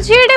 രുചിയുടെ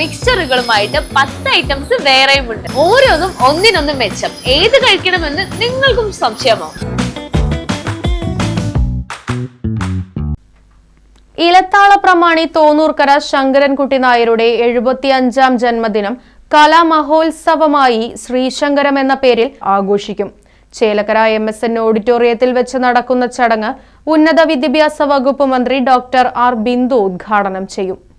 മിക്സ്ചറുകളുമായിട്ട് പത്ത് ഐറ്റംസ് വേറെയും ഉണ്ട്. ഓരോന്നും ഒന്നിനൊന്നും മെച്ചം. ഏത് കഴിക്കണമെന്ന് നിങ്ങൾക്കും സംശയമോ? ഇലത്താള പ്രമാണി തോന്നൂർക്കര ശങ്കരൻകുട്ടി നായരുടെ എഴുപത്തിയഞ്ചാം ജന്മദിനം കലാമഹോത്സവമായി ശ്രീശങ്കരം എന്ന പേരിൽ ആഘോഷിക്കും. ചേലക്കര എം എസ് എൻ ഓഡിറ്റോറിയത്തിൽ വെച്ച് നടക്കുന്ന ചടങ്ങ് ഉന്നത വിദ്യാഭ്യാസ വകുപ്പ് മന്ത്രി ഡോക്ടർ ആർ ബിന്ദു ഉദ്ഘാടനം ചെയ്യും.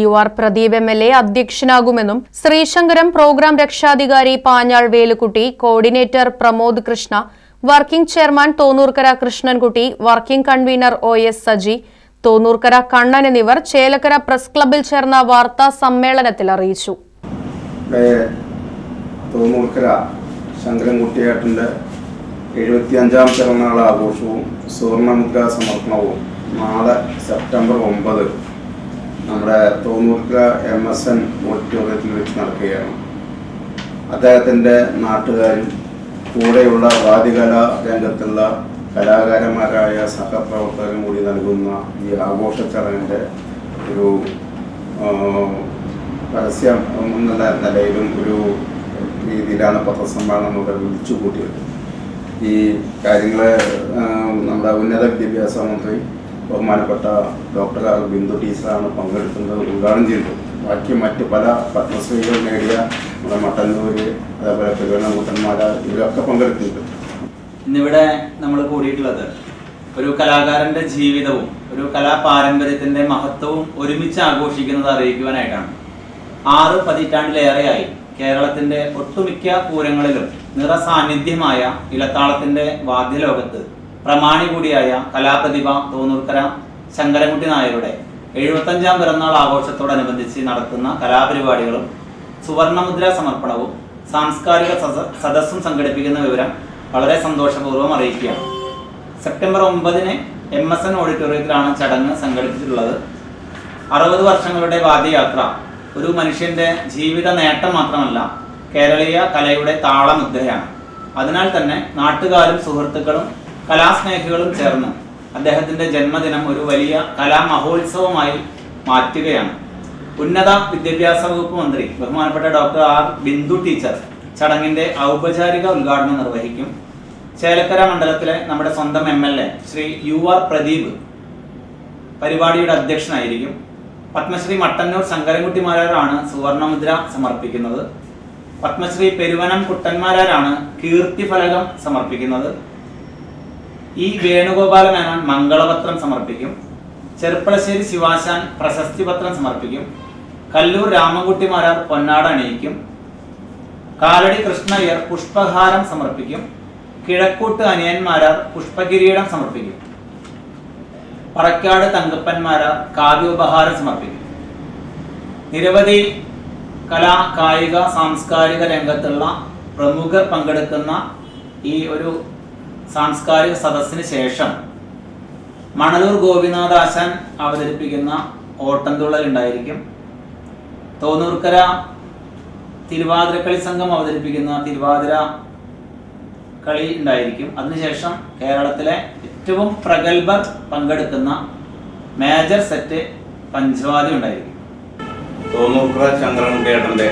U R Pradeep M L A അധ്യക്ഷനാകുമെന്നും Sreesankaram programme രക്ഷാധികാരി Panjal Velukutty coordinator Pramod Krishna working chairman Thonnurkara Krishnankutty working convenor O S Saji Thonnurkara Kannan എന്നിവർ ചേലക്കര പ്രസ് ക്ലബിൽ ചേർന്ന വാർത്താ സമ്മേളനത്തിൽ അറിയിച്ചു. തോന്നൂർക്കര ശങ്കരൻകുട്ടിയേട്ടന്റെ എഴുപത്തിയഞ്ചാം പിറന്നാൾ ആഘോഷവും സുവർണമുദ്ര സമർപ്പണവും നാളെ സെപ്റ്റംബർ ഒമ്പത്. നമ്മുടെ തോന്നൂർക്കര എം എസ് എൻ ഓഡിറ്റോറിയത്തിൽ വെച്ച് നടക്കുകയാണ്. അദ്ദേഹത്തിന്റെ നാട്ടുകാരും കൂടെയുള്ള വാദ്യകലാ രംഗത്തുള്ള കലാകാരന്മാരായ സഹപ്രവർത്തകരും കൂടി നൽകുന്ന ഈ ആഘോഷ ചടങ്ങിന്റെ ഒരു പരസ്യം എന്നുള്ള നിലയിലും ഒരു രീതിയിലാണ് പത്രസമ്മേളനം ഇവിടെ വിളിച്ചു കൂട്ടിയത് ഈ കാര്യങ്ങളെ നമ്മുടെ ഉന്നത വിദ്യാഭ്യാസ മന്ത്രി ബഹുമാനപ്പെട്ട ഡോക്ടർ ആർ ബിന്ദു ടീച്ചറാണ് പങ്കെടുക്കുന്നത് ഉദ്ഘാടനം ചെയ്തത് ബാക്കി മറ്റ് പല പത്മശ്രീകൾ നേടിയ നമ്മുടെ മട്ടന്നൂര് അതേപോലെ പെരുവണ്ണമുട്ടന്മാര ഇവരൊക്കെ പങ്കെടുത്തിട്ടുണ്ട്. ഇന്നിവിടെ നമ്മൾ കൂടിയിട്ടുള്ളത് ഒരു കലാകാരന്റെ ജീവിതവും ഒരു കലാപാരമ്പര്യത്തിന്റെ മഹത്വവും ഒരുമിച്ച് ആഘോഷിക്കുന്നത് അറിയിക്കുവാനായിട്ടാണ്. ആറ് പതിറ്റാണ്ടിലേറെയായി കേരളത്തിന്റെ ഒട്ടുമിക്ക പൂരങ്ങളിലും നിറസാന്നിധ്യമായ ഇലത്താളത്തിന്റെ വാദ്യലോകത്ത് പ്രമാണി കൂടിയായ കലാപ്രതിഭ തോന്നൂർക്കര ശങ്കരൻകുട്ടി നായരുടെ എഴുപത്തഞ്ചാം പിറന്നാൾ ആഘോഷത്തോടനുബന്ധിച്ച് നടത്തുന്ന കലാപരിപാടികളും സുവർണമുദ്ര സമർപ്പണവും സാംസ്കാരിക സദ- സദസ്സും സംഘടിപ്പിക്കുന്ന വിവരം വളരെ സന്തോഷപൂർവം അറിയിക്കുകയാണ്. സെപ്റ്റംബർ ഒമ്പതിന് എം എസ് എൻ ഓഡിറ്റോറിയത്തിലാണ് ചടങ്ങ് സംഘടിപ്പിച്ചിട്ടുള്ളത്. അറുപത് വർഷങ്ങളുടെ വാദ്യയാത്ര ഒരു മനുഷ്യന്റെ ജീവിത നേട്ടം മാത്രമല്ല കേരളീയ കലയുടെ താളമുദ്രയാണ്. അതിനാൽ തന്നെ നാട്ടുകാരും സുഹൃത്തുക്കളും കലാസ്നേഹികളും ചേർന്ന് അദ്ദേഹത്തിന്റെ ജന്മദിനം ഒരു വലിയ കലാമഹോത്സവമായി മാറ്റുകയാണ്. ഉന്നത വിദ്യാഭ്യാസ വകുപ്പ് മന്ത്രി ബഹുമാനപ്പെട്ട ഡോക്ടർ ആർ. ബിന്ദു ടീച്ചർ ചടങ്ങിന്റെ ഔപചാരിക ഉദ്ഘാടനം നിർവഹിക്കും. ചേലക്കര മണ്ഡലത്തിലെ നമ്മുടെ സ്വന്തം M L A Shri U R Pradeep പരിപാടിയുടെ അധ്യക്ഷനായിരിക്കും. പത്മശ്രീ മട്ടന്നൂർ ശങ്കരൻകുട്ടിമാരാരാണ് സുവർണമുദ്ര സമർപ്പിക്കുന്നത്. പത്മശ്രീ പെരുവനം കുട്ടന്മാരാരാണ് കീർത്തിഫലകം സമർപ്പിക്കുന്നത്. ഈ വേണുഗോപാല മേനോൻ മംഗളപത്രം സമർപ്പിക്കും. ചെറുപ്പളശ്ശേരി ശിവാശാൻ പ്രശസ്തി പത്രം സമർപ്പിക്കും. കല്ലൂർ രാമൻകുട്ടിമാരാർ പൊന്നാട അണിയിക്കും. കാലടി കൃഷ്ണയ്യർ പുഷ്പഹാരം സമർപ്പിക്കും. കിഴക്കൂട്ട് അനിയന്മാരാർ പുഷ്പകിരീടം സമർപ്പിക്കും. പറക്കാട് തങ്കപ്പന്മാരാർ കാവ്യോപഹാരം സമർപ്പിക്കും. നിരവധി കലാ കായിക സാംസ്കാരിക രംഗത്തുള്ള പ്രമുഖർ പങ്കെടുക്കുന്ന ഈ ഒരു സാംസ്കാരിക സദസ്സിന് ശേഷം മണലൂർ ഗോപിനാഥാശാൻ അവതരിപ്പിക്കുന്ന ഓട്ടംതുള്ളൽ ഉണ്ടായിരിക്കും തോന്നൂർക്കര തിരുവാതിരക്കളി സംഘം അവതരിപ്പിക്കുന്ന തിരുവാതിര കളി ഉണ്ടായിരിക്കും. അതിനുശേഷം കേരളത്തിലെ ഏറ്റവും പ്രഗത്ഭർ പങ്കെടുക്കുന്ന മേജർ സെറ്റ് പഞ്ചവാദി ഉണ്ടായിരിക്കും. തോന്നൂർക്കര ശങ്കരൻകുട്ടിയേട്ടന്റെ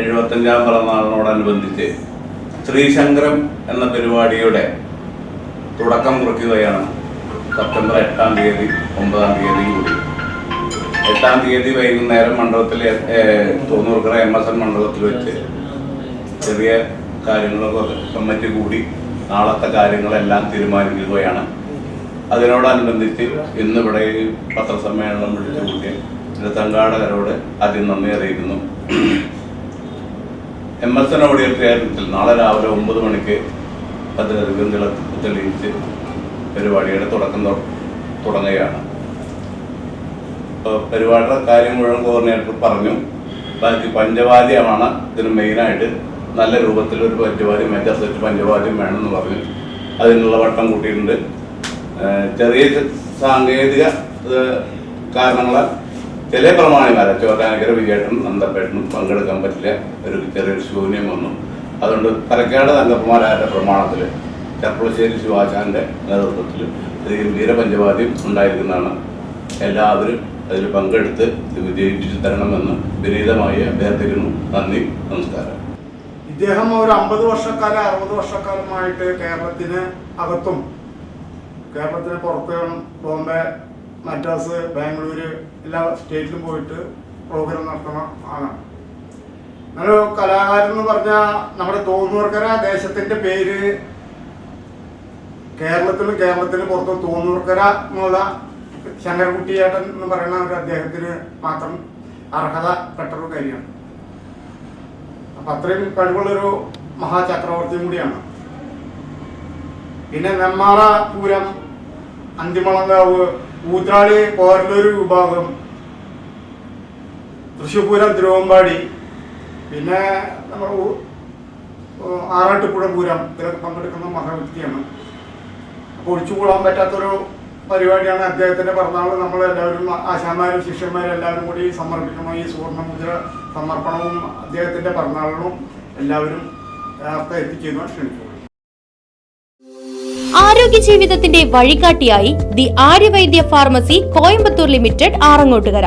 എഴുപത്തഞ്ചാം പിറന്നാളിനോടനുബന്ധിച്ച് ശ്രീശങ്കരം എന്ന പരിപാടിയുടെ തുടക്കം കുറിക്കുകയാണ്. സെപ്റ്റംബർ എട്ടാം തീയതി ഒമ്പതാം തീയതി കൂടി. എട്ടാം തീയതി വൈകുന്നേരം മണ്ഡലത്തിലെ തോന്നൂർക്കര എം എസ് എൻ മണ്ഡലത്തിൽ വെച്ച് ചെറിയ കാര്യങ്ങളൊക്കെ കമ്മിറ്റി കൂടി നാളത്തെ കാര്യങ്ങളെല്ലാം തീരുമാനിക്കുകയാണ്. അതിനോടനുബന്ധിച്ച് ഇന്നിവിടെ പത്രസമ്മേളനം വിളിച്ചു കൂട്ടിയ സംഘാടകരോട് ആദ്യം നന്ദി അറിയിക്കുന്നു. എം എസ് എൻ ഓഡിറ്റോറിയത്തിൽ നാളെ രാവിലെ ഒമ്പത് മണിക്ക് പദ്ധതി തെളിയിച്ച് പരിപാടിയുടെ തുടക്കം തുടങ്ങുകയാണ്. പരിപാടിയുടെ കാര്യം മുഴുവൻ കോർഡിനേറ്റർ പറഞ്ഞു. ബാക്കി പഞ്ചവാദ്യമാണ് ഇതിന് മെയിനായിട്ട് നല്ല രൂപത്തിൽ ഒരു പഞ്ചവാദ്യം മെജർ സെറ്റ് പഞ്ചവാദ്യം വേണമെന്ന് പറഞ്ഞു. അതിനുള്ള വട്ടം കൂട്ടിയിട്ടുണ്ട്. ചെറിയ സാങ്കേതിക കാരണങ്ങളെ ചില പ്രമാണിമാരെ. ചോറ്റാനക്കര വിജയേട്ടനും നന്ദപ്പേട്ടനും പങ്കെടുക്കാൻ പറ്റില്ല. ഒരു ചെറിയൊരു ശൂന്യം വന്നു. അതുകൊണ്ട് തലക്കാട് തങ്കപ്പന്മാരായ പ്രമാണത്തിൽ ചെർപ്പളശ്ശേരി ശിവാചാന്റെ നേതൃത്വത്തിൽ വീരപഞ്ചവാദ്യം ഉണ്ടായിരിക്കുന്നതാണ്. എല്ലാവരും അതിൽ പങ്കെടുത്ത് വിജയിപ്പിച്ചു തരണമെന്ന് വിനീതമായി അഭ്യർത്ഥിക്കുന്നു. നന്ദി നമസ്കാരം. ഇദ്ദേഹം ഒരു അമ്പത് വർഷക്കാലം അറുപത് വർഷക്കാലമായിട്ട് കേരളത്തിന് അകത്തും. കേരളത്തിന് പുറത്തും ബോംബെ മദ്രാസ് ബാംഗ്ലൂര് എല്ലാ സ്റ്റേറ്റിലും പോയിട്ട് പ്രോഗ്രാം നടത്തണം ആളാണ് ഒരു കലാകാരൻ എന്ന് പറഞ്ഞാൽ നമ്മുടെ തോന്നൂർക്കര ദേശത്തിന്റെ പേര് കേരളത്തിലും കേരളത്തിന് പുറത്തും തോന്നൂർക്കര എന്നുള്ള ശങ്കരകുട്ടിയേട്ടൻ എന്ന് പറയുന്ന ഒരു അദ്ദേഹത്തിന് മാത്രം അർഹത പെട്ടൊരു കാര്യമാണ്. അപ്പൊ അത്രയും കഴിവുള്ളൊരു മഹാചക്രവർത്തിയും കൂടിയാണ്. പിന്നെ നെമ്മാറ പൂരം അന്തിമളങ്കാവ് ഊത്രാളി കോരലൂർ വിഭാഗം തൃശ്ശൂർ പൂരം തിരുവമ്പാടി പിന്നെ ഏഹ് ആറാട്ടുപുഴ പൂരം ഇതിലൊക്കെ പങ്കെടുക്കുന്ന മഹാവ്യക്തിയാണ് അപ്പോൾ ഒഴിച്ചുകൂടാൻ പറ്റാത്തൊരു പരിപാടിയാണ് അദ്ദേഹത്തിന്റെ പിറന്നാൾ നമ്മൾ എല്ലാവരും ആശാന്മാരും ശിഷ്യന്മാരും എല്ലാവരും കൂടി സമർപ്പിക്കണം ഈ സുവർണമുദ്ര സമർപ്പണവും അദ്ദേഹത്തിന്റെ പിറന്നാളിനും എല്ലാവരും നേരത്തെ എത്തിച്ചേരുവാൻ ക്ഷണിക്കുന്നു. ആരോഗ്യ ജീവിതത്തിന്റെ വഴികാട്ടിയായി the Aryavaidya pharmacy Coimbatore limited Arangottukara.